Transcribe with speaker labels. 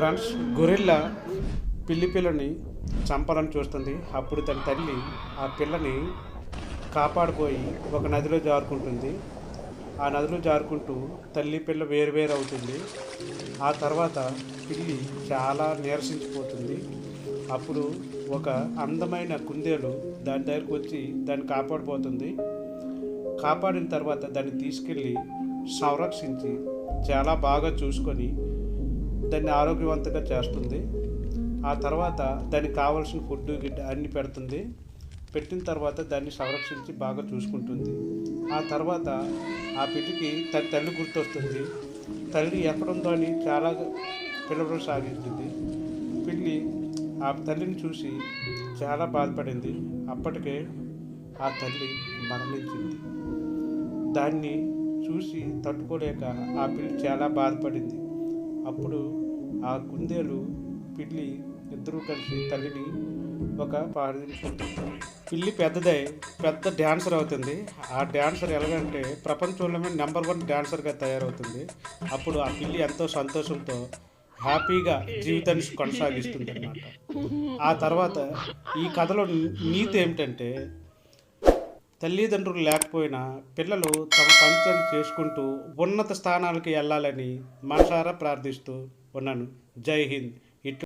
Speaker 1: Friends gorilla పిల్లి పిల్లని చంపాలని చూస్తుంది. అప్పుడు తన తల్లి ఆ పిల్లని కాపాడుకోయి ఒక నదిలో జారుకుంటుంది. ఆ నదిలో జారుకుంటూ తల్లి పిల్ల వేరు వేరు అవుతుంది. ఆ తర్వాత పిల్లి చాలా నీరసించిపోతుంది. అప్పుడు ఒక అందమైన కుందేలు దాని దగ్గరకు వచ్చి దాన్ని కాపాడిపోతుంది కాపాడిన తర్వాత దాన్ని తీసుకెళ్ళి సంరక్షించి చాలా బాగా చూసుకొని దాన్ని ఆరోగ్యవంతంగా చేస్తుంది. ఆ తర్వాత దానికి కావాల్సిన ఫుడ్ గిడ్డ అన్ని పెడుతుంది. పెట్టిన తర్వాత దాన్ని సంరక్షించి బాగా చూసుకుంటుంది. ఆ తర్వాత ఆ పిల్లికి తన తల్లి గుర్తొస్తుంది. తల్లి ఎక్కడుందో అని చాలా పిలవడం సాగించింది పిల్లి ఆ తల్లిని చూసి చాలా బాధపడింది. అప్పటికే ఆ తల్లి మరణించింది. దాన్ని చూసి తట్టుకోలేక ఆ పిల్లి చాలా బాధపడింది. అప్పుడు ఆ కుందేలు పిల్లి ఇద్దరూ కలిసి తల్లిని ఒక పాడించుకుంటుంది పిల్లి పెద్దదై పెద్ద డ్యాన్సర్ అవుతుంది. ఆ డ్యాన్సర్ ఎలాగంటే ప్రపంచంలోనే నెంబర్ వన్ డ్యాన్సర్గా తయారవుతుంది. అప్పుడు ఆ పిల్లి ఎంతో సంతోషంతో హ్యాపీగా జీవితాన్ని కొనసాగిస్తుంది అన్నమాట ఆ తర్వాత ఈ కథలో నీతి ఏమిటంటే తల్లిదండ్రులు లేకపోయినా పిల్లలు తమ పంచం చేసుకుంటూ ఉన్నత స్థానాలకు వెళ్ళాలని మనసారా ప్రార్థిస్తూ ఉన్నాను. జై హింద్.